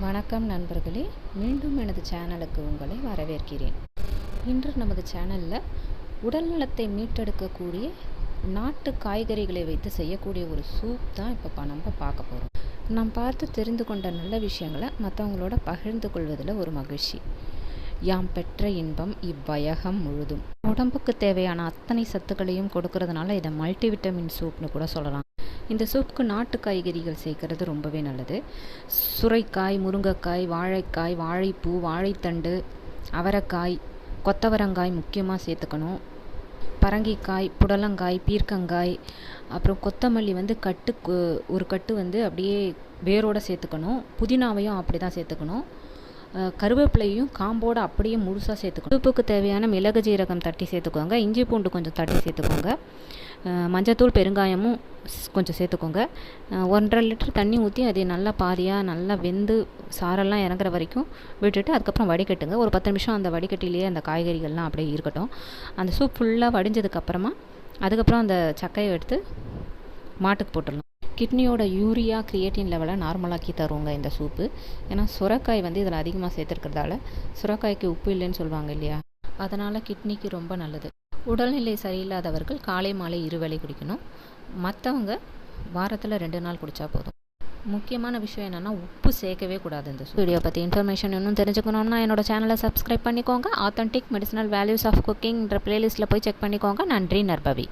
வணக்கம் நண்பர்களே. மீண்டும் எனது சேனலுக்கு உங்களை வரவேற்கிறேன். இன்று நமது சேனலில் உடல் நலத்தை மீட்டெடுக்கக்கூடிய நாட்டு காய்கறிகளை வைத்து செய்யக்கூடிய ஒரு சூப் தான் இப்போ நம்ம பார்க்க போகிறோம் நாம் பார்த்து தெரிந்து கொண்ட நல்ல விஷயங்களை மற்றவங்களோட பகிர்ந்து கொள்வதில் ஒரு மகிழ்ச்சி. யாம் பெற்ற இன்பம் இவ்வயகம் முழுதும். உடம்புக்கு தேவையான அத்தனை சத்துக்களையும் கொடுக்கறதுனால இதை மல்டிவிட்டமின் சூப்னு கூட சொல்லலாம். இந்த சூப்புக்கு நாட்டு காய்கறிகள் சேர்க்கறது ரொம்பவே நல்லது. சுரைக்காய் முருங்கைக்காய் வாழைக்காய் வாழைப்பூ வாழைத்தண்டு அவரைக்காய் கொத்தவரங்காய் முக்கியமாக சேர்த்துக்கணும். பரங்கிக்காய் புடலங்காய் பீர்க்கங்காய் அப்புறம் கொத்தமல்லி வந்து கட்டு ஒரு கட்டு வந்து அப்படியே வேரோடு சேர்த்துக்கணும். புதினாவையும் அப்படி தான் சேர்த்துக்கணும். கருவேப்பிலையும் காம்போடு அப்படியே முழுசாக சேர்த்துக்கணும். உப்புக்கு தேவையான மிளகு ஜீரகம் தட்டி சேர்த்துக்கோங்க. இஞ்சி பூண்டு கொஞ்சம் தட்டி சேர்த்துக்கோங்க. மஞ்சத்தூள் பெருங்காயமும் கொஞ்சம் சேர்த்துக்கோங்க. ஒன்றரை லிட்டர் தண்ணி ஊற்றி அதை நல்லா பாதியாக நல்லா வெந்து சாரெல்லாம் இறங்குற வரைக்கும் விட்டுட்டு அதுக்கப்புறம் வடிகட்டுங்க. ஒரு பத்து நிமிஷம் அந்த வடிகட்டிலேயே அந்த காய்கறிகள்லாம் அப்படியே இருக்கட்டும். அந்த சூப் ஃபுல்லாக வடிஞ்சதுக்கப்புறமா அதுக்கப்புறம் அந்த சக்கையை எடுத்து மாட்டுக்கு போட்டுடலாம். கிட்னியோட யூரியா கிரியேட்டின் லெவலை நார்மலாக்கி தருவோங்க இந்த சூப்பு. ஏன்னா சுரக்காய் வந்து இதில் அதிகமாக சேர்த்துருக்கிறதால சுரக்காய்க்கு உப்பு இல்லைன்னு சொல்லுவாங்க இல்லையா? அதனால் கிட்னிக்கு ரொம்ப நல்லது. உடல்நிலை சரியில்லாதவர்கள் காலை மாலை இருவேளை குடிக்கணும். மற்றவங்க வாரத்தில் ரெண்டு நாள் குடித்தா போதும். முக்கியமான விஷயம் என்னென்னா உப்பு சேர்க்கவே கூடாது இந்த வீடியோ பற்றி இன்ஃபர்மேஷன் இன்னும் தெரிஞ்சுக்கணும்னா என்னோட சேனலை சப்ஸ்கிரைப் பண்ணிக்கோங்க. ஆத்தென்டிக் மெடிசனல் வேல்யூஸ் ஆஃப் குக்கிங்ன்ற ப்ளேலிஸ்ட்டில் போய் செக் பண்ணிக்கோங்க. நன்றி நற்பவி.